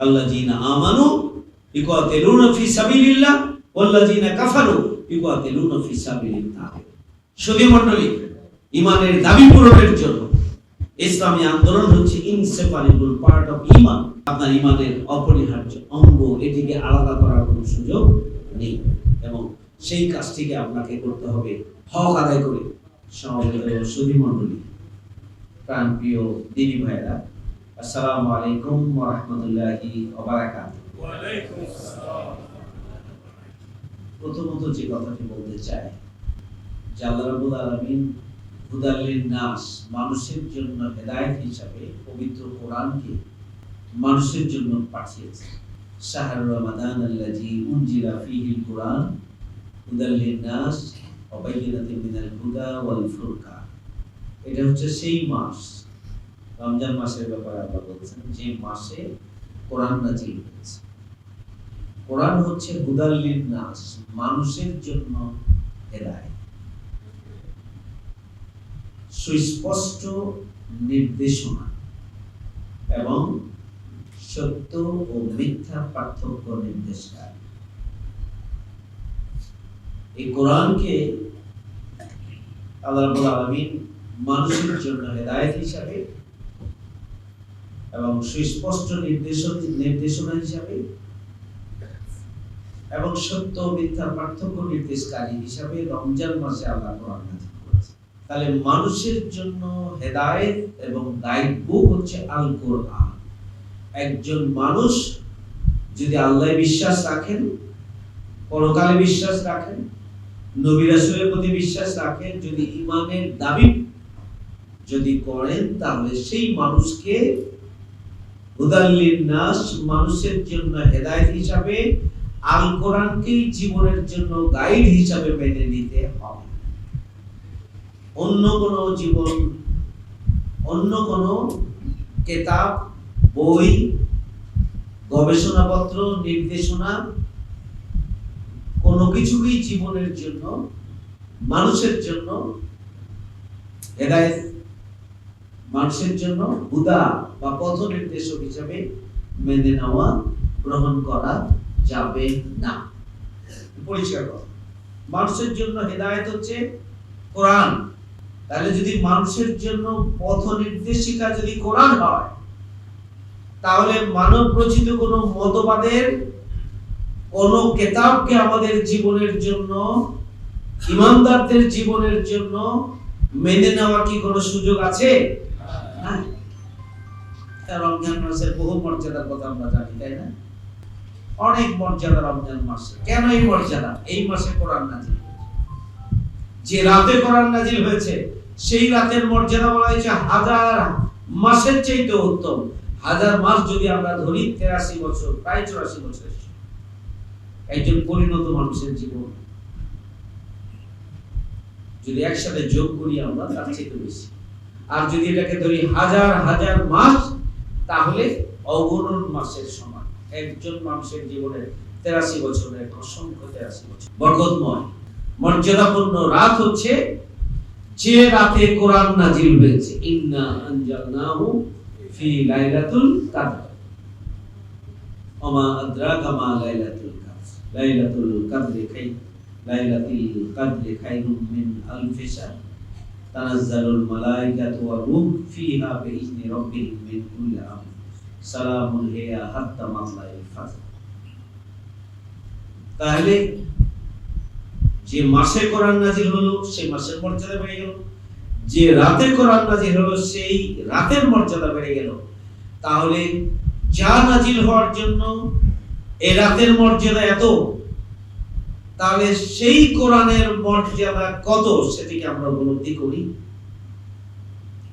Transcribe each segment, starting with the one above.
আল্লাযীনা আমানু ইউকাতিলুনা ফি সাবিলিল্লাহ ওয়াল্লাযীনা কাফারু ইউকাতিলুনা ফি সাবিলিল্লাহ ইমানের দাবি পূরণের জন্য ইসলামী আন্দোলন হচ্ছে ইনসেপারেবল পার্ট অফ ইমান আপনার ইমানের অপরিহার্য অঙ্গ এটিকে আলাদা করার কোনো সুযোগ নেই। এবং সেই কাজটিকে আপনাকে করতে হবে হক আদায় করে। সমবেত সুধী মণ্ডলী প্রাণ প্রিয় দিনী ভাইরা প্রথমত যে কথাটি বলতে চাই, যে আল্লাহ হুদাল্লিন নাস মানুষের জন্য হেদায়েত হিসাবে পবিত্র কোরআনকে মানুষের জন্য পাঠিয়েছে। শাহরুর রমাদান আল্লাজি ফিহিল কোরআন হুদাল্লিন নাস মিনাল হুদা ওয়াল ফুরকান। এটা হচ্ছে সেই মাস রমজান মাসের ব্যাপারে আল্লাহ বলছেন যে মাসে কোরআন নাজিল হয়েছে। কোরআন হচ্ছে হুদাল্লিন নাস, মানুষের জন্য হেদায়েত। সুস্পষ্ট নির্দেশনা এবং সত্য ও মিথ্যা পার্থক্য নির্দেশকারী এই কোরআনকে আল্লাহ আলামিন মানুষের জন্য হেদায়েত হিসাবে এবং সুস্পষ্ট নির্দেশন নির্দেশনা হিসাবে এবং সত্য মিথ্যার পার্থক্য নির্দেশকারী হিসাবে রমজান মাসে আল্লাহ কোরআন নাযিল করেছেন। তাহলে মানুষের জন্য হেদায়েত এবং গাইড বুক হচ্ছে আল কোরআন একজন মানুষ যদি আল্লাহ বিশ্বাস রাখেন, পরকালে বিশ্বাস রাখেন, নবী রাসূলের প্রতি বিশ্বাস রাখেন, যদি ইমানের দাবি যদি করেন, তাহলে সেই মানুষকে হুদাল্লিন নাস মানুষের জন্য হেদায়েত হিসাবে আল কোরআনকেই জীবনের জন্য গাইড হিসাবে মেনে নিতে হবে। অন্য কোন জীবন, অন্য কোন কেতাব, বই, গবেষণাপত্র, নির্দেশনা, কোনো কিছুকেই জীবনের জন্য, মানুষের জন্য হেদায়েত মানুষের জন্য হুদা বা পথ নির্দেশক হিসাবে মেনে নেওয়া, গ্রহণ করা যাবে না। পরিষ্কার মানুষের জন্য হেদায়েত হচ্ছে কোরআন। তাহলে যদি মানুষের জন্য পথ নির্দেশিকা যদি কোরআন হয়, তাহলে মানব রচিত কোনো মতবাদের কোন কেতাবকে আমাদের জীবনের জন্য, ইমানদারদের জীবনের জন্য মেনে নেওয়ার কি কোনো সুযোগ আছে? রমজান মাসের বহু মর্যাদার কথা আমরা জানি, তাই না? অনেক মর্যাদা রমজান মাসে। কেন এই মর্যাদা? এই মাসে কোরআন নাজিল যে রাতে কোরআন নাজিল হয়েছে, সেই রাতের মর্যাদা বলা হয়েছে হাজার মাসের চাইতে উত্তম। হাজার মাস যদি আমরা ধরি, তেরাশি বছর, প্রায় চুরাশি বছর একজন পরিণত মানুষের জীবন। যদি একসাথে যোগ করি আমরা, তার চেয়ে বেশি। আর যদি এটাকে ধরি হাজার হাজার মাস তাহলে অগণন মাসের সমান। একজন মানুষের জীবনে তেরাশি বছরের অসংখ্য তেরাশি বছর। বরকতময়। মর্যাদাপূর্ণ রাত হচ্ছে যে রাতে কোরআন নাজিল হয়েছে। ইন্না আনজালনাহু ফি লাইলাতুল কাদর। ওমা আদরাকা মা লাইলাতুল কাদর। লাইলাতুল কাদর খাই লাইলাতুল কাদর খাইরুম মিন আলফি শাহর। তানাজ্জালুল ওয়া রূহ মিন সালামুন হিয়া হাত্তা মাতলাইল ফাজর তাহলে যে মাসে কোরআন নাজিল হলো, সেই মাসের মর্যাদা বেড়ে গেল। যে রাতে কোরআন নাজিল হলো, সেই রাতের মর্যাদা বেড়ে গেল। তাহলে যা নাজিল হওয়ার জন্য এ রাতের মর্যাদা এত তাহলে সেই কোরআনের মর্যাদা কত সেটিকে আমরা উপলব্ধি করি?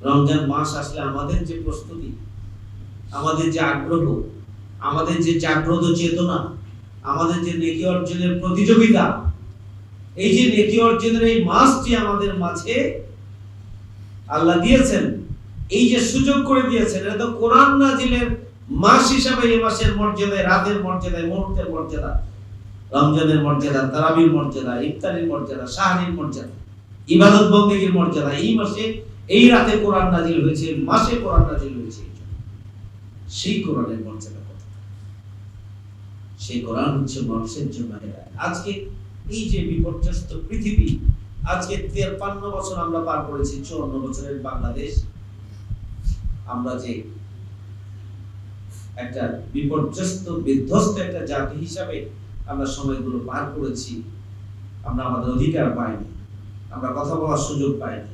রমজান মাস আসলে আমাদের যে প্রস্তুতি, আমাদের যে আগ্রহ, আমাদের যে জাগ্রত চেতনা, আমাদের যে নেকি অর্জনের প্রতিযোগিতা, এই যে নেকি অর্জনের এই মাসটি আমাদের মাঝে আল্লাহ দিয়েছেন, এই যে সুযোগ করে দিয়েছেন, এটা তো কোরআন নাজিলের মাস হিসাবে এই মাসের মর্যাদায়, রাতের মর্যাদায়, মুহূর্তের মর্যাদা। রমজানের মর্যাদা, তারাবির মর্যাদা, ইফতারির মর্যাদা সাহারির মর্যাদা, ইবাদত বন্দেগীর মর্যাদা, এই মাসে, এই রাতে কোরআন নাজিল হয়েছে মাসে কোরআন নাজিল হয়েছে সেই কোরআনের মর্যাদা কত? সেই কোরআন হচ্ছে মানুষের জন্য আজকে এই যে বিপর্যস্ত পৃথিবী, আজকে তেপান্ন বছর আমরা পার করেছি, চুয়ান্ন বছরের বাংলাদেশ। আমরা যে একটা বিপর্যস্ত, বিধ্বস্ত একটা জাতি হিসাবে আমরা সময়গুলো পার করেছি, আমরা আমাদের অধিকার পাইনি, আমরা কথা বলার সুযোগ পাইনি,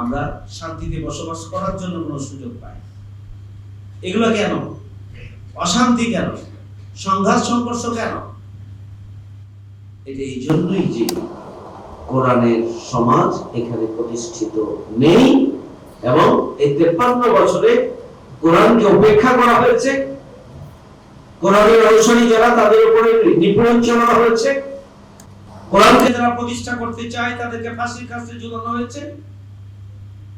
আমরা শান্তিতে বসবাস করার জন্য কোনো সুযোগ পাইনি। এগুলো কেন? অশান্তি কেন? সংঘাত, সংঘর্ষ কেন? এটা এই জন্যই যে কোরআনের সমাজ এখানে প্রতিষ্ঠিত নেই এবং এই তেপ্পান্ন বছরে কোরআনকে উপেক্ষা করা হয়েছে।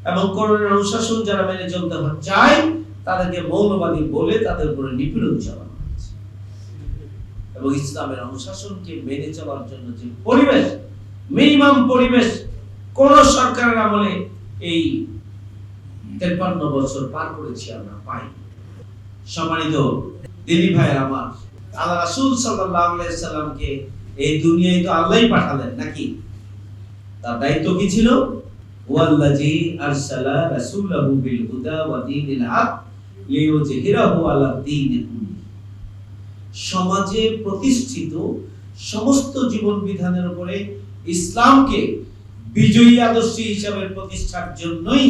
এবং অনুশাসন মেনে মৌলবাদী বলে তাদের উপরে নিপীড়ন চালানো হয়েছে। এবং ইসলামের অনুশাসনকে মেনে চলার জন্য যে পরিবেশ, মিনিমাম পরিবেশ, কোন সরকারের আমলে এই তেপান্ন বছর পার করেছি আমরা পাই সম্মানিত দিনী ভাই আমার। আল্লাহ রাসূল সাল্লামকে এই দুনিয়ায় তো আল্লাহই পাঠালেন, নাকি? তার দায়িত্ব কি ছিল? ওয়াল্লাজি আরসালা রাসূলাহু বিল হুদা ওয়া দীনিল হক আলা সমাজে প্রতিষ্ঠিত সমস্ত জীবন বিধানের উপরে ইসলামকে বিজয়ী আদর্শ হিসাবে প্রতিষ্ঠার জন্যই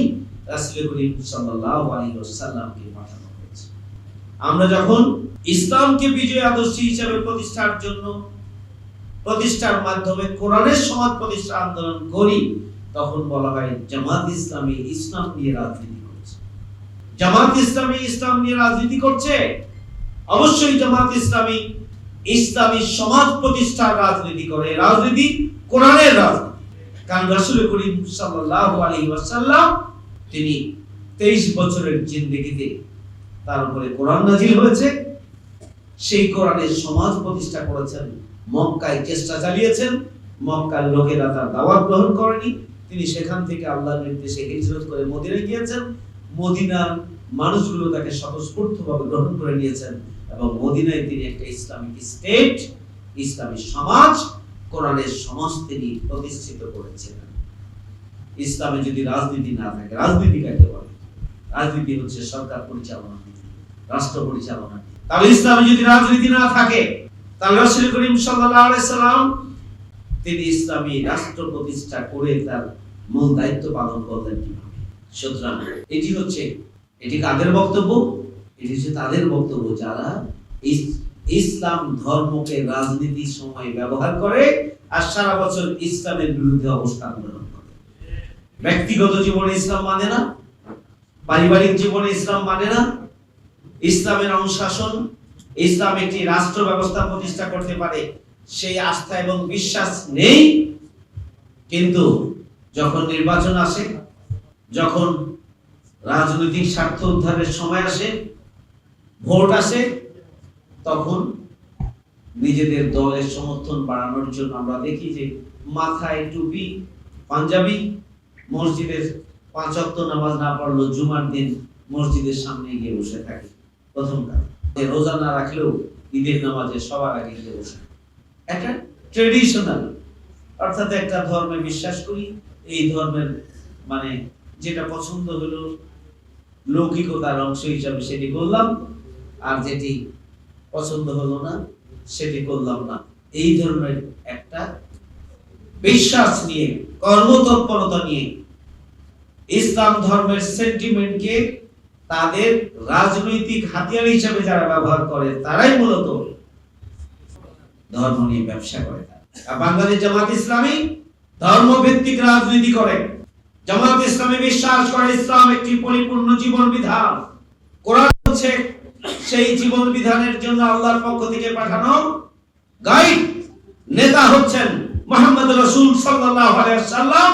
রাসূল করিম সাল্লাল্লাহু আলাইহি ওয়াসাল্লামকে পাঠানো আমরা যখন ইসলামকে বিজয়ী আদর্শ হিসাবে প্রতিষ্ঠার জন্য প্রতিষ্ঠার মাধ্যমে কোরআনের সমাজ প্রতিষ্ঠা আন্দোলন করি, তখন বলা হয় জামাত ইসলামী ইসলাম নিয়ে রাজনীতি করছে। জামাত ইসলামী ইসলাম নিয়ে রাজনীতি করছে? অবশ্যই জামাত ইসলামী ইসলামী সমাজ প্রতিষ্ঠার রাজনীতি করে। রাজনীতি কোরআনের রাজনীতি। কারণ রাসূল করিম সাল্লাল্লাহু আলাইহি ওয়াসাল্লাম তিনি 23 বছরের জিন্দেগিতে তার উপরে কোরআন নাজিল হয়েছে। সেই কোরআনের সমাজ প্রতিষ্ঠা করেছেন। মক্কায় চেষ্টা চালিয়েছেন। মক্কার লোকেরা তার দাওয়াত গ্রহণ করেনি। তিনি সেখান থেকে আল্লাহর নির্দেশে হিজরত করে মদিনায় গিয়েছেন। মদিনার মানুষগুলো তাকে স্বতঃস্ফূর্তভাবে গ্রহণ করে নিয়েছেন এবং মদিনায় তিনি একটা ইসলামিক স্টেট ইসলামী সমাজ, কোরআনের সমাজ তিনি প্রতিষ্ঠিত করেছিলেন ইসলামে যদি রাজনীতি না থাকে, রাজনীতি কাকে বলে? রাজনীতি হচ্ছে সরকার পরিচালনা। রাষ্ট্র পরিচালনা তাহলে ইসলামে যদি রাজনীতি না থাকে, তাহলে রাসূল করিম সাল্লাল্লাহু আলাইহি সাল্লাম তিনি ইসলামী রাষ্ট্র প্রতিষ্ঠা করে তার মূল দায়িত্ব পালন করলেন কীভাবে? সুতরাং এটি হচ্ছে, এটি কাদের বক্তব্য? এটি হচ্ছে তাদের বক্তব্য যারা ইসলাম ধর্মকে রাজনীতির সময় ব্যবহার করে আর সারা বছর ইসলামের বিরুদ্ধে অবস্থান গ্রহণ করে। ব্যক্তিগত জীবনে ইসলাম মানে না, পারিবারিক জীবনে ইসলাম মানে না ইসলামের অনুশাসন, ইসলাম একটি রাষ্ট্র ব্যবস্থা প্রতিষ্ঠা করতে পারে, সেই আস্থা এবং বিশ্বাস নেই। কিন্তু যখন নির্বাচন আসে, যখন রাজনৈতিক স্বার্থ উদ্ধারের সময় আসে, ভোট আসে, তখন নিজেদের দলের সমর্থন বাড়ানোর জন্য আমরা দেখি যে মাথায় টুপি, পাঞ্জাবি, মসজিদের পাঁচ ওয়াক্ত নামাজ না পড়ল জুমার দিন মসজিদের সামনে গিয়ে বসে থাকে। রোজা না রাখলেও ঈদের নামাজে সবার আগে গিয়ে বসে একটা ট্রেডিশনাল অর্থাৎ একটা ধর্মে বিশ্বাস করি, এই ধর্মের মানে যেটা পছন্দ হলো লৌকিকতার অংশ হিসাবে সেটি করলাম, আর যেটি পছন্দ হলো না সেটি করলাম না। এই ধরনের একটা বিশ্বাস নিয়ে, কর্মতৎপরতা নিয়ে ইসলাম ধর্মের সেন্টিমেন্টকে তাদের রাজনৈতিক হাতিয়ার হিসেবে যারা ব্যবহার করে, তারাই মূলত ধর্ম নিয়ে ব্যবসা করে। আর বাংলাদেশ জামাত ইসলামী ধর্মভিত্তিক রাজনীতি করে। জামাত ইসলামী বিশ্বাস করে ইসলাম একটি পরিপূর্ণ জীবন বিধান। কোরআন হচ্ছে সেই জীবন বিধানের জন্য আল্লাহর পক্ষ থেকে পাঠানো গাইড। নেতা হচ্ছেন মোহাম্মদ রসুল আলাইহি সাল্লাম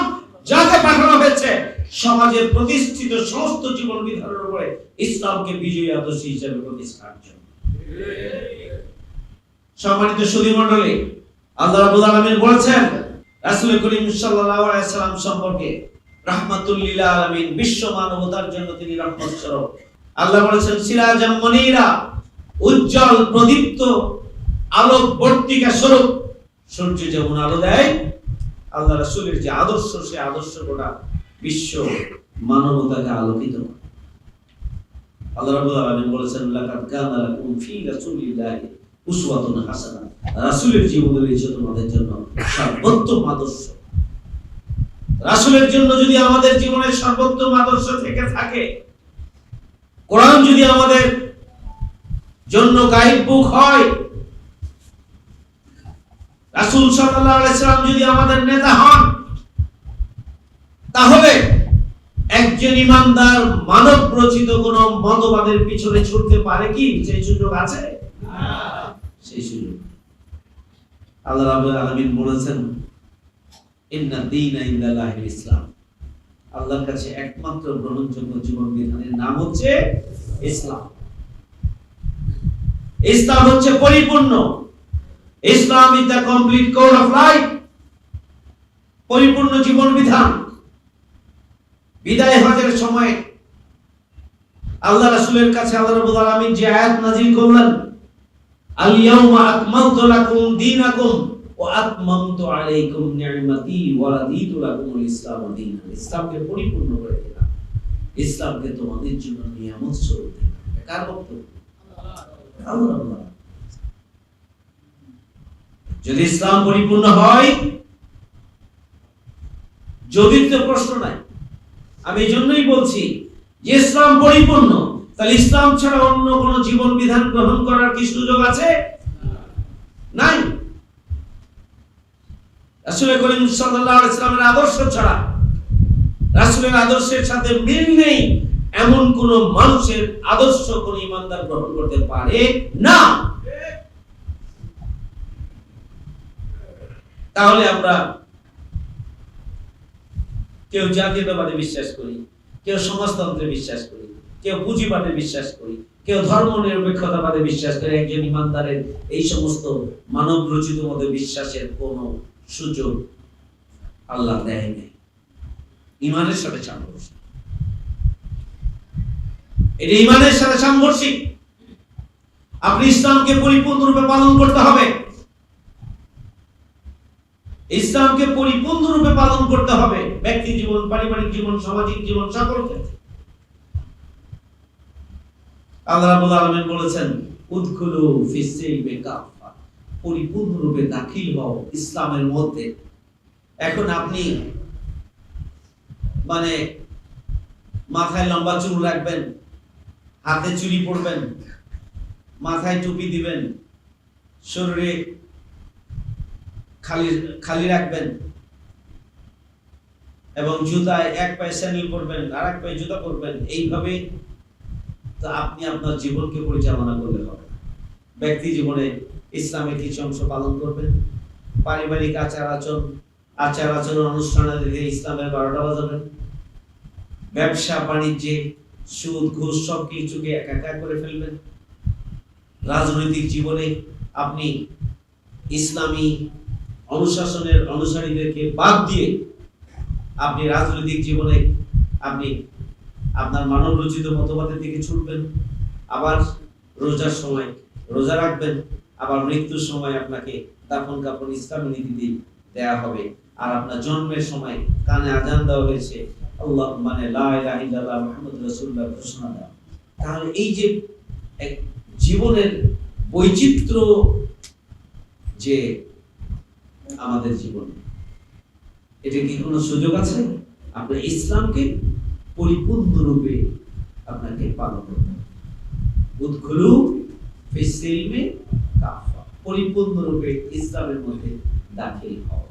যাকে পাঠানো হয়েছে। সমাজের প্রতিষ্ঠিত সমস্ত জীবন বিধানের উপরে ইসলামকে বিজয়ী আদর্শ হিসেবে প্রতিষ্ঠার জন্য। সম্মানিত সুধী মণ্ডলী আল্লাহ রাব্বুল আলামিন করিম সম্পর্কে বিশ্ব মানবতার জন্য তিনি রহমত স্বরূপ। আল্লাহ বলেছেন সিরাজাম মনিরা, উজ্জ্বল প্রদীপ্ত আলোক বর্তিকা স্বরূপ, সূর্য যেমন আলো দেয়, আল্লাহ রাসূলের যে আদর্শ, সে আদর্শ গোটা বিশ্ব মানবতাকে আলোকিত। আল্লাহ রাব্বুল বলেছেন উসওয়াতুন রাসূলের জীবনে রয়েছে তোমাদের জন্য সর্বোত্তম আদর্শ জন্য যদি আমাদের জীবনের সর্বোত্তম আদর্শ থেকে থাকে, কোরআন যদি আমাদের জন্য গাইড বুক হয়, রাসূল সাল্লাল্লাহু আলাইহি যদি আমাদের নেতা হন তাহলে একজন ইমানদার মানব রচিত কোন মতবাদের পিছনে ছুটতে পারে কি? সেই সুযোগ আছে? সেই সুযোগ। আল্লাহ আলামিন বলেছেন ইসলাম। আল্লাহর কাছে একমাত্র গ্রহণযোগ্য জীবন বিধানের নাম হচ্ছে ইসলাম। ইসলাম হচ্ছে পরিপূর্ণ। Islam is the complete code of life. পরিপূর্ণ জীবন বিধান বিদায় হজের সময় আল্লাহ রাসূলের কাছে আল্লাহ রাব্বুল আলামিন যে আয়াত নাযিল করলেন আল ইয়াউমা আকমালতু লাকুম দীনাকুম ওয়া আতমামতু আলাইকুম নি'মাতি ওয়া রাদিতু লাকুমুল ইসলাম দীনান। ইসলামকে পরিপূর্ণ করে দিলাম। ইসলামকে তোমাদের জন্য নিয়ামত স্বরূপ দিলাম। কার বক্তব্য? আল্লাহ রাব্বুল যদি ইসলাম পরিপূর্ণ হয়, যদি তো প্রশ্ন নাই আমি এই জন্যই বলছি, যে ইসলাম পরিপূর্ণ, তাহলে ইসলাম ছাড়া অন্য কোন জীবন বিধান গ্রহণ করার কি সুযোগ আছে? নাই। রাসূল করিম সাল্লাল্লাহু আলাইহি সাল্লামের আদর্শ ছাড়া, রাসূলের আদর্শের সাথে মিল নেই এমন কোন মানুষের আদর্শ কোন ইমানদার গ্রহণ করতে পারে না। তাহলে আমরা কেউ জাতীয়তাবাদে বিশ্বাস করি, কেউ সমাজতন্ত্রে বিশ্বাস করি, কেউ পুঁজিবাদে বিশ্বাস করি, কেউ ধর্ম নিরপেক্ষতাবাদে বিশ্বাস করে, একজন ইমানদারের এই সমস্ত মানব রচিত মধ্যে বিশ্বাসের কোন সুযোগ আল্লাহ দেয় নেই। ইমানের সাথে সাংঘর্ষিক। এটা ইমানের সাথে সাংঘর্ষিক। আপনি ইসলামকে পরিপূর্ণরূপে পালন করতে হবে। ইসলামকে পরিপূর্ণরূপে পালন করতে হবে ব্যক্তি জীবন, পারিবারিক জীবন, সামাজিক জীবন, সকল ক্ষেত্রে। বলেছেন পরিপূর্ণরূপে দাখিল হও ইসলামের মধ্যে। এখন আপনি মানে মাথায় লম্বা চুল রাখবেন, হাতে চুড়ি পরবেন, মাথায় টুপি দিবেন, শরীরে খালি খালি রাখবেন। এবং জুতায় এক পায়ে স্যান্ডেল পরবেন আর এক পায়ে জুতা পরবেন এইভাবে তো আপনি আপনার জীবনকে পরিচালনা করলে হবে। ব্যক্তি জীবনে ইসলামের কিছু অংশ পালন করবেন। পারিবারিক আচার আচরণ আচার আচরণ অনুষ্ঠানাদিতে ইসলামের বারোটা বাজাবেন ব্যবসা, বাণিজ্যে সুদ, ঘুষ সব কিছুকে একাকার করে ফেলবেন। রাজনৈতিক জীবনে আপনি ইসলামী অনুশাসনের অনুসারীদেরকে বাদ দিয়ে আপনি রাজনৈতিক জীবনে আপনি আপনার মানব রচিত মতবাদের দিকে ছুটবেন, আবার রোজার সময় রোজা রাখবেন, আবার মৃত্যুর সময় আপনাকে দাফন কাপন ইসলামী নীতি দেয়া হবে। আর আপনার জন্মের সময় কানে আজান দেওয়া হয়েছে আল্লাহ মানে মুহাম্মদুর ঘোষণা দেওয়া। তাহলে এই যে এক জীবনের বৈচিত্র্য যে আমাদের জীবনে। এটা কি কোনো সুযোগ আছে? আপনার ইসলামকে পরিপূর্ণরূপে আপনাকে পালন করতে পরিপূর্ণরূপে ইসলামের মধ্যে দাখিল হও।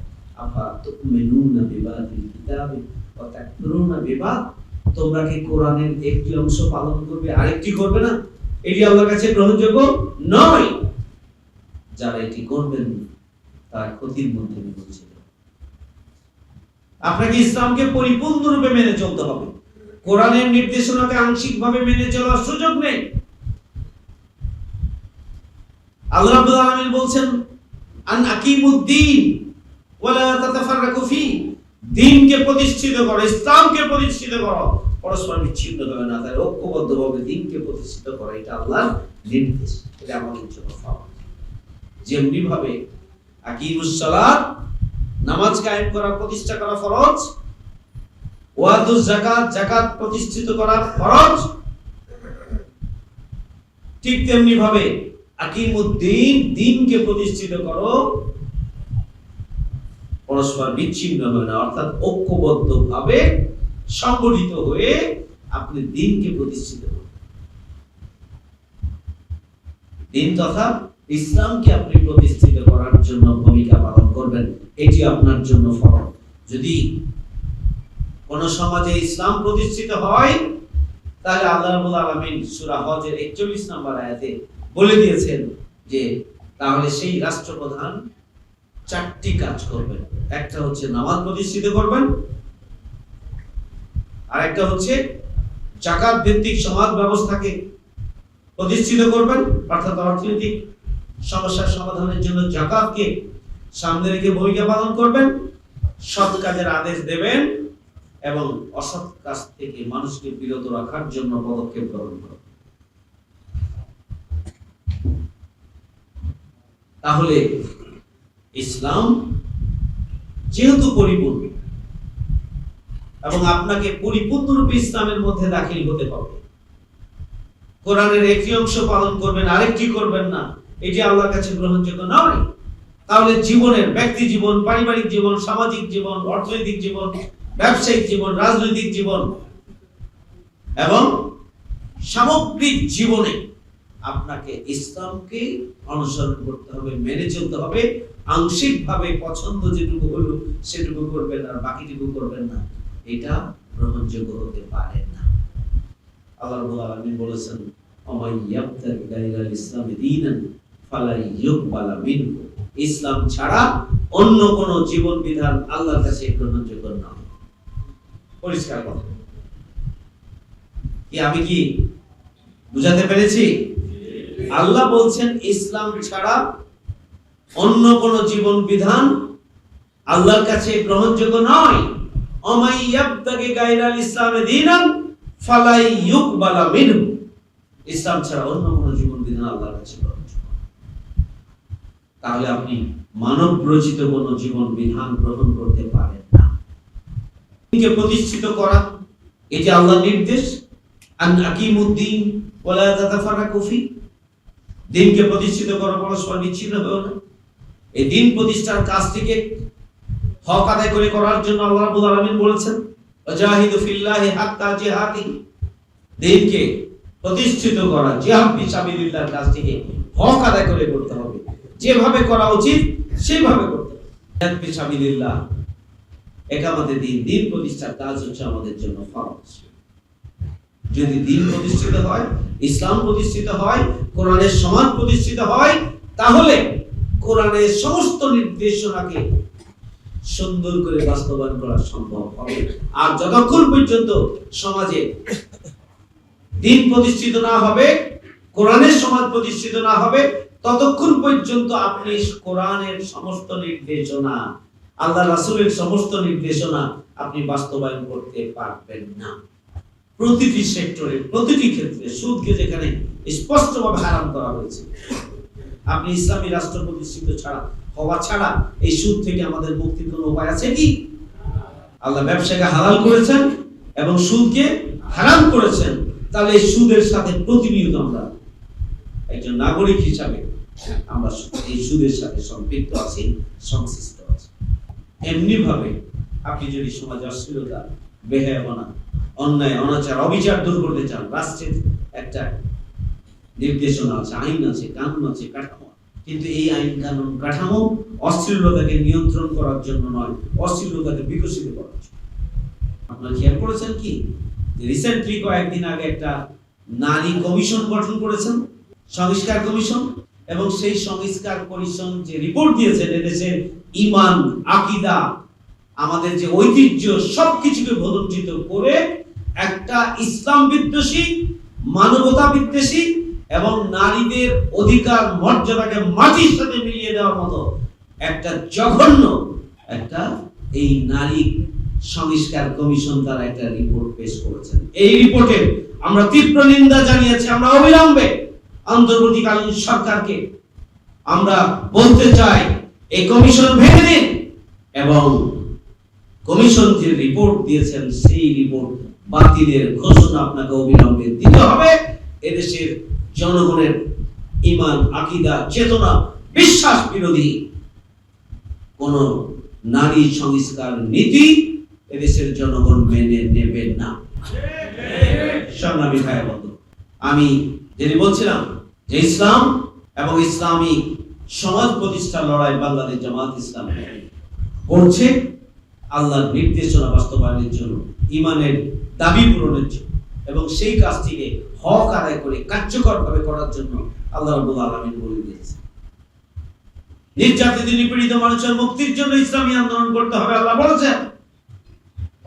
তোমরা কি কোরআনের একটি অংশ পালন করবে করবে না? এটি কাছে গ্রহণযোগ্য নয়। যারা এটি করবেন তার ক্ষতির মধ্যে নিমজ্জিত আপনাকে ইসলামকে পরিপূর্ণরূপে মেনে চলতে হবে। কোরআনের নির্দেশনাকে আংশিকভাবে মেনে চলার সুযোগ নেই। আল্লাহ রাব্বুল আলামিন বলছেন, আন আকিমুদ্দিন তাতাফাররাকু দ্বীনকে প্রতিষ্ঠিত করো, ইসলামকে প্রতিষ্ঠিত করো। পরস্পর বিচ্ছিন্ন হবে না তাই ঐক্যবদ্ধভাবে দ্বীনকে প্রতিষ্ঠিত করো, এটা আল্লাহর নির্দেশ। এটা আমাদের জন্য যেমনি ভাবে আকিমুস সালাত, নামাজ কায়েম করা, প্রতিষ্ঠা করা ফরজ ওয়াদুজ প্রতিষ্ঠিত করা ফরজ। ঠিক তেমনি ভাবে আকিমুদ্দিন দিনকে প্রতিষ্ঠিত করো, পরস্পর বিচ্ছিন্ন হবে না, অর্থাৎ ঐক্যবদ্ধ ভাবে সংগঠিত হয়ে আপনি দিনকে প্রতিষ্ঠিত করবেন। দিন তথা ইসলামকে আপনি প্রতিষ্ঠিত করার জন্য ভূমিকা পালন করবেন, এটি আপনার জন্য ফরজ। যদি কোন সমাজে ইসলাম প্রতিষ্ঠিত হয়, তাহলে আল্লাহ রাব্বুল আলামিন সূরা হজের 41 নম্বর আয়াতে বলে দিয়েছেন যে, তাহলে সেই রাষ্ট্রপ্রধান চারটি কাজ করবেন। একটা হচ্ছে নামাজ প্রতিষ্ঠিত করবেন আর একটা হচ্ছে জাকাত ভিত্তিক সমাজ ব্যবস্থাকে প্রতিষ্ঠিত করবেন, অর্থাৎ অর্থনৈতিক সমস্যার সমাধানের জন্য জাকাতকে সামনে রেখে ভূমিকা পালন করবেন, সৎ কাজের আদেশ দেবেন এবং অসৎ কাজ থেকে মানুষকে বিরত রাখার জন্য পদক্ষেপ গ্রহণ করবেন তাহলে ইসলাম যেহেতু পরিপূর্ণ এবং আপনাকে পরিপূর্ণরূপে ইসলামের মধ্যে দাখিল হতে পারবে কোরআনের একটি অংশ পালন করবেন, আরেকটি করবেন না এটি আল্লাহর কাছে গ্রহণযোগ্য নয়, তাহলে জীবনের ব্যক্তি জীবন, পারিবারিক জীবন, সামাজিক জীবন, অর্থনৈতিক জীবন, ব্যবসায়িক জীবন, রাজনৈতিক জীবন, এবং সামগ্রিক জীবনে আপনাকে ইসলামকে অনুসরণ করতে হবে, মেনে চলতে হবে, আংশিকভাবে পছন্দ যেটুকু হলো সেটুকু করবেন আর বাকিটুকু করবেন না, এটা গ্রহণযোগ্য হতে পারে না। আল্লাহ আলামিন বলেছেন ওমাই ইয়াবতাগি গায়রাল ইসলামি দীনান। ইসলাম ছাড়া অন্য কোন জীবন বিধান আল্লাহর কাছে গ্রহণযোগ্য নয় পরিষ্কার কথা। কি আমি কি বুঝাতে পেরেছি? আল্লাহ বলছেন, ইসলাম ছাড়া অন্য কোন জীবন বিধান আল্লাহর কাছে গ্রহণযোগ্য নয়। অমাই গায়রাল ইসলামে ফালাই ইউকবালা মিনহু। ইসলাম ছাড়া অন্য কোন জীবন বিধান আল্লাহর কাছে। তাহলে আপনি মানব রচিত কোন জীবন বিধান গ্রহণ করতে পারেন না। প্রতিষ্ঠিত করা নির্দেশ আকিমুদ্দিন ওয়ালা তাতাফারাকু ফি, দিনকে প্রতিষ্ঠিত করা পরস্পর বিচ্ছিন্ন হয়েও না। এই দিন প্রতিষ্ঠার কাজ থেকে হক আদায় করে করার জন্য আল্লাহ রাব্বুল আলামিন বলেছেন, ওয়াজাহিদু ফিল্লাহি হাক্কা জিহাদিহি দিনকে প্রতিষ্ঠিত করা জিহাদ ফিসাবিলিল্লাহর কাজ থেকে হক আদায় করে করতে হবে। যেভাবে করা উচিত সেভাবে করতে হবে। একামতে দিন দিন প্রতিষ্ঠার কাজ হচ্ছে আমাদের জন্য ফরজ। যদি দিন প্রতিষ্ঠিত হয়, ইসলাম প্রতিষ্ঠিত হয়, কোরআনের সমাজ প্রতিষ্ঠিত হয়, তাহলে কোরআনের সমস্ত নির্দেশনাকে সুন্দর করে বাস্তবায়ন করা সম্ভব হবে। আর যতক্ষণ পর্যন্ত সমাজে দিন প্রতিষ্ঠিত না হবে, কোরআনের সমাজ প্রতিষ্ঠিত না হবে ততক্ষণ পর্যন্ত আপনি কোরআনের সমস্ত নির্দেশনা, আল্লাহ রাসুলের সমস্ত নির্দেশনা আপনি বাস্তবায়ন করতে পারবেন না। প্রতিটি সেক্টরে, প্রতিটি ক্ষেত্রে সুদকে যেখানে স্পষ্টভাবে হারাম করা হয়েছে, আপনি ইসলামী রাষ্ট্র প্রতিষ্ঠিত ছাড়া, হওয়া ছাড়া এই সুদ থেকে আমাদের মুক্তির কোনো উপায় আছে কি? আল্লাহ ব্যবসাকে হালাল করেছেন এবং সুদকে হারাম করেছেন, তাহলে এই সুদের সাথে প্রতিনিয়ত আমরা একজন নাগরিক হিসাবে আমরা এই সুদের সাথে সম্পৃক্ত আছি, সংশ্লিষ্ট আছি। এমনি ভাবে আপনি যদি সমাজে অশ্লীলতা অন্যায়, অনাচার, অবিচার দূর করতে চান, রাষ্ট্রের একটা নির্দেশনা আছে, আইন আছে, কানুন আছে, কাঠামো। কিন্তু এই আইন, কানুন, কাঠামো অশ্লীলতাকে নিয়ন্ত্রণ করার জন্য নয়, অশ্লীলতাকে বিকশিত করার জন্য। আপনারা খেয়াল করেছেন কি? রিসেন্টলি কয়েকদিন আগে একটা নারী কমিশন গঠন করেছেন, সংস্কার কমিশন। এবং সেই সংস্কার কমিশন যে রিপোর্ট দিয়েছেন এদেশের ইমান আকিদা, আমাদের যে ঐতিহ্য সবকিছুকে ভদঞ্চিত করে একটা ইসলাম বিদ্বেষী, মানবতা বিদ্বেষী এবং নারীদের অধিকার মর্যাদাকে মাটির সাথে মিলিয়ে দেওয়ার মতো একটা জঘন্য একটা এই নারী সংস্কার কমিশন তারা একটা রিপোর্ট পেশ করেছেন। এই রিপোর্টে আমরা তীব্র নিন্দা জানিয়েছি, আমরা অবিলম্বে অন্তর্বর্তীকালীন সরকারকে আমরা বলতে চাই এই কমিশন ভেঙে দিন এবং কমিশন যে রিপোর্ট দিয়েছেন সেই রিপোর্ট বাতিলের ঘোষণা আপনাকে অবিলম্বে দিতে হবে। এদেশের জনগণের ইমান আকিদা চেতনা বিশ্বাস বিরোধী কোন নারী সংস্কার নীতি এদেশের জনগণ মেনে নেবেন না। সংগ্রামী ভাই বন্ধু আমি যেটি বলছিলাম যে ইসলাম এবং ইসলামী সমাজ প্রতিষ্ঠার লড়াই বাংলাদেশ জামাত ইসলাম করছে, আল্লাহর নির্দেশনা বাস্তবায়নের জন্য ইমানের দাবি পূরণের জন্য এবং সেই কাজটিকে হক আদায় করে কার্যকরভাবে করার জন্য আল্লাহ আলামিন বলে দিয়েছে নির্যাতিত, নিপীড়িত মানুষের মুক্তির জন্য ইসলামী আন্দোলন করতে হবে, আল্লাহ বলেছেন।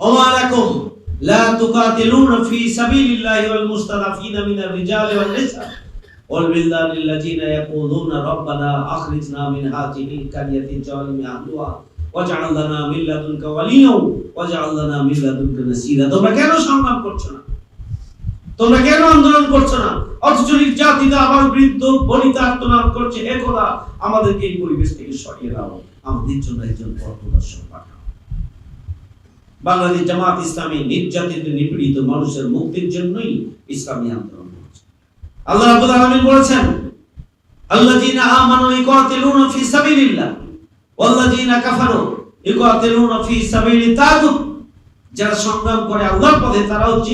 ওমা লাকুম লা তুকাতিলুনা ফি সাবিলিল্লাহি ওয়াল মুস্তাদাফিনা মিনার রিজালি ওয়ান নিসা। ইয়াকুলুনা রাব্বানা আখরিজনা মিন হাযিহি কারিয়াতিন জালিমি আহলুহা ওয়াজআল লানা মিন লাদুনকা ওয়ালিয়্যা ওয়াজআল লানা মিন লাদুনকা নাসীরা তোমরা কেন করছ তোমরা কেন আন্দোলন করছ না? অথচ নির্যাতিত বৃদ্ধ বনিতা আত্মনাদ করছে। হে আমাদেরকে পরিবেশ থেকে সরিয়ে আমাদের জন্য একজন বাংলাদেশ জামাত ইসলামী নির্যাতিত, নিপীড়িত মানুষের মুক্তির জন্যই ইসলামী আন্দোলন আল্লাহ রাব্বুল আলামিন বলেছেন, আল্লাযীনা আমানু ইকাতিলুনা ফি সাবিলিল্লাহ, ওয়াল্লাযীনা কাফারু ইকাতিলুনা ফি সাবিলিত তাগুত। যারা সংগ্রাম করে আল্লাহর পথে তারা হচ্ছে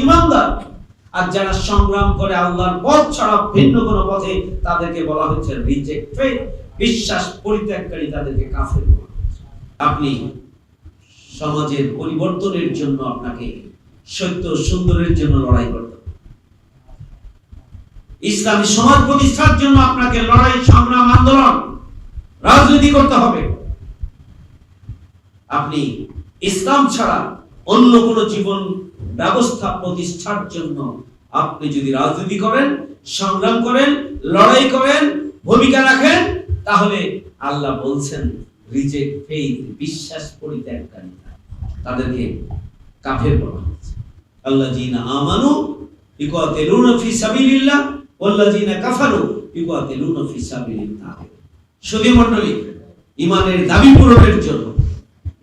আর যারা সংগ্রাম করে আল্লাহর পথ ছাড়া ভিন্ন কোনো পথে, তাদেরকে বলা হচ্ছে রিজেক্টেড বিশ্বাস পরিত্যাগকারী, তাদেরকে কাফের বলা। আপনি সমাজের পরিবর্তনের জন্য আপনাকে সত্য সুন্দরের জন্য লড়াই করতে ইসলামী সমাজ প্রতিষ্ঠার জন্য আপনাকে লড়াই, সংগ্রাম, আন্দোলন রাজনীতি করতে হবে। আপনি ইসলাম ছাড়া অন্য কোনো জীবন ব্যবস্থা প্রতিষ্ঠার জন্য আপনি যদি রাজনীতি করেন, সংগ্রাম করেন, লড়াই করেন, ভূমিকা রাখেন, তাহলে আল্লাহ বলছেন, রিজেক্ট ফেইথ, বিশ্বাস পরিত্যাগকারী। তাদেরকে কাফের বলা হচ্ছে আল্লাযীনা আমানু ইকাতিলুনা ফি সাবিলিল্লাহ ওয়াল্লাযীনা কাফারু ইকাতিলুনা ফি মণ্ডলী, ইমানের দাবি পূরণের জন্য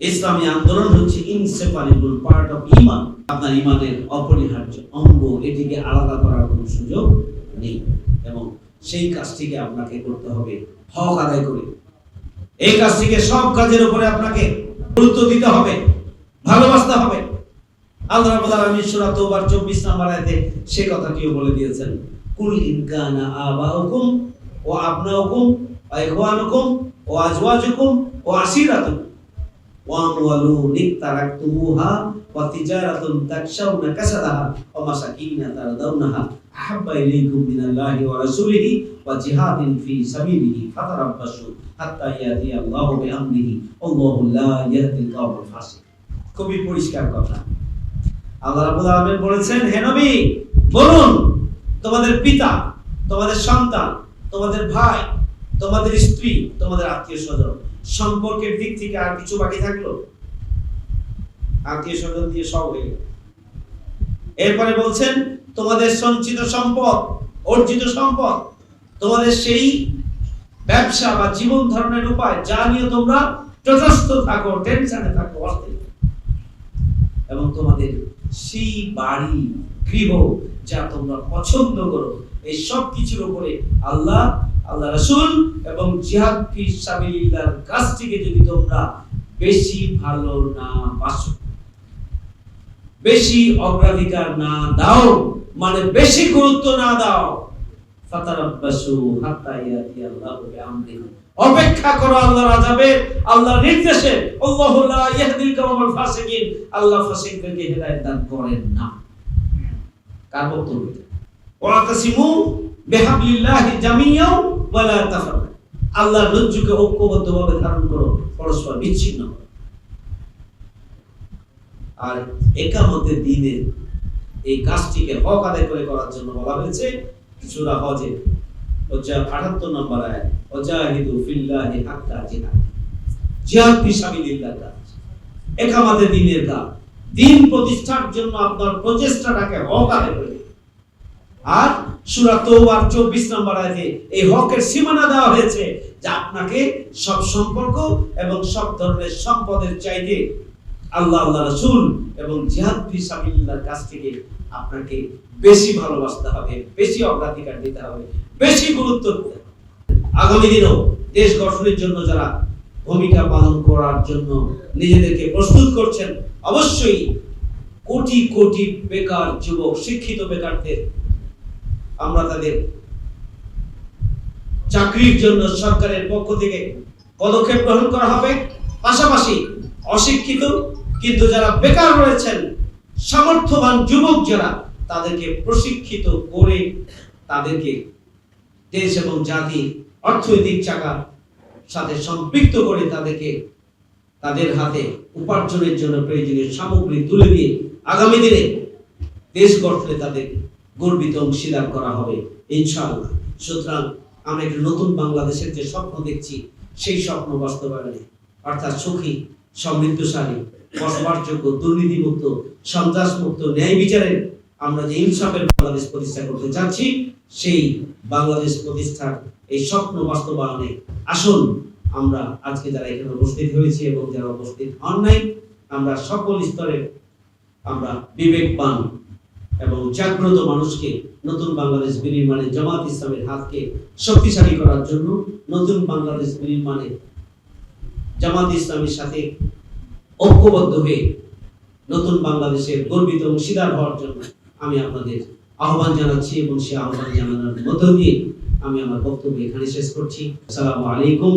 ইসলামী আন্দোলন হচ্ছে ইনসেপারেবল পার্ট অফ ইমান আপনার ইমানের অপরিহার্য অঙ্গ এটিকে আলাদা করার কোনো সুযোগ নেই এবং সেই কাজটিকে আপনাকে করতে হবে হক আদায় করে। এই কাজটিকে সব কাজের উপরে আপনাকে গুরুত্ব দিতে হবে, ভালোবাসতে হবে। আল্লাহ রাব্বুল আলামিন সূরা তওবার 24 নম্বর আয়াতে কথাটিও বলে দিয়েছেন কুল কানা আবাউকুম ও আপনাউকুম ওয়া ইখওয়ানুকুম ওয়া আজওয়াজুকুম ওয়া আসিরাতুকুম। ওয়া আমওয়ালুন ইকতারাকতুমুহা ওয়া তিজারাতুন তাকশাউনা কাসাদাহা ওয়া মাসাকিনা তারদাউনাহা। আহাব্বা ইলাইকুম মিনাল্লাহি ওয়া রাসূলিহি ওয়া জিহাদিন ফি সাবিলিহি ফাতারাব্বাসু হাত্তা ইয়াতি আল্লাহু বিআমরিহি আল্লাহু লা ইয়াহদিল কওমাল ফাসিক। খুবই পরিষ্কার কথা। আল্লাহ বলেছেন হেনবি বলুন তোমাদের পিতা, তোমাদের সন্তান, তোমাদের ভাই, তোমাদের স্ত্রী, তোমাদের আত্মীয় স্বজন সম্পর্কের দিক থেকে আর কিছু বাকি থাকল? আত্মীয় স্বজন দিয়ে সব হয়ে এরপরে বলছেন, তোমাদের সঞ্চিত সম্পদ, অর্জিত সম্পদ, তোমাদের সেই ব্যবসা বা জীবন ধারণের উপায় যা নিয়ে তোমরা তটস্থ থাকো, টেনশনে থাকো এবং তোমাদের সেই বাড়ি, গৃহ যা তোমরা পছন্দ করো। এই সব কিছুর উপরে আল্লাহ আল্লাহ রাসূল এবং জিহাদ ফি সাবিলিল্লাহর কাজটিকে যদি তোমরা বেশি ভালো না বাসো, বেশি অগ্রাধিকার না দাও মানে বেশি গুরুত্ব না দাও, ফাতারাব্বাসু হাত্তা ইয়াতি আল্লাহু বিআমরিহি। অপেক্ষা করো আল্লাহর আযাবে, আল্লাহর নির্দেশে। আল্লাহু লা ইয়াহদিল কাওমাল ফাসিকিন। আল্লাহ ফাসিকদেরকে হেদায়েত দান করেন না। কার বক্তব্য ওয়াতাসিমু বিহাবলিল্লাহি জামিয়াও ওয়ালা তাফাররাকু আল্লাহর রজ্জুকে ঐক্যবদ্ধভাবে ধারণ করো, পরস্পর বিচ্ছিন্ন আর একামতের দিনে এই কাজটিকে হক আদায় করে করার জন্য বলা হয়েছে, সূরা হজে হচ্ছে 78 নম্বর আয়াত, ওয়াজাহিদু ফিল্লাহি হাক্কা জিহাদ। জিহাদ ফি সাবিলিল্লাহ কাজ। একামতের দিনের কাজ। দিন প্রতিষ্ঠার জন্য আপনার প্রচেষ্টাটাকে হক আদায় করে আর সূরা তওবার 24 নম্বর আয়াতে এই হকের সীমানা দেওয়া হয়েছে যে আপনাকে সব সম্পর্ক এবং সব ধরনের সম্পদের চাইতে আল্লাহ আল্লাহ রাসূল এবং জিহাদ ফি সাবিলিল্লাহর কাছ থেকে আপনাকে বেশি ভালোবাসতে হবে, বেশি অগ্রাধিকার দিতে হবে, বেশি গুরুত্ব দিতে হবে। আগামী দিনেও দেশ গঠনের জন্য যারা ভূমিকা পালন করার জন্য নিজেদেরকে প্রস্তুত করছেন অবশ্যই কোটি কোটি বেকার যুবক, শিক্ষিত বেকারদের আমরা তাদের চাকরির জন্য সরকারের পক্ষ থেকে পদক্ষেপ গ্রহণ করা হবে। পাশাপাশি অশিক্ষিত কিন্তু যারা বেকার রয়েছেন, সামর্থ্যবান যুবক যারা, তাদেরকে প্রশিক্ষিত করে তাদেরকে দেশ এবং জাতি অর্থনৈতিক চাকার সাথে সম্পৃক্ত করে তাদেরকে তাদের হাতে উপার্জনের জন্য প্রয়োজনীয় সামগ্রী তুলে দিয়ে আগামী দিনে দেশ গঠনে তাদের গর্বিত অংশীদার করা হবে। ইনশাআল্লাহ। সুতরাং আমরা একটা নতুন বাংলাদেশের যে স্বপ্ন দেখছি, সেই স্বপ্ন বাস্তবায়নে অর্থাৎ সুখী, সমৃদ্ধশালী, বসবাসযোগ্য, দুর্নীতিমুক্ত, সন্ত্রাসমুক্ত, ন্যায় বিচারের আমরা যে ইনসাফের বাংলাদেশ প্রতিষ্ঠা করতে চাচ্ছি, সেই বাংলাদেশ প্রতিষ্ঠার এই স্বপ্ন বাস্তবায়নে আসুন। আমরা আজকে যারা এখানে উপস্থিত হয়েছি এবং যারা উপস্থিত হন নাই, আমরা সকল স্তরে আমরা বিবেকবান এবং জাগ্রত মানুষকে নতুন বাংলাদেশ বিনির্মাণে জামাত ইসলামের হাতকে শক্তিশালী করার জন্য নতুন বাংলাদেশ বিনির্মাণে জামাত ইসলামের সাথে ঐক্যবদ্ধ হয়ে নতুন বাংলাদেশের গর্বিত অংশীদার হওয়ার জন্য আমি আপনাদের আহ্বান জানাচ্ছি এবং সে আহ্বান জানানোর মধ্য দিয়ে আমি আমার বক্তব্য এখানে শেষ করছি। আসসালামু আলাইকুম।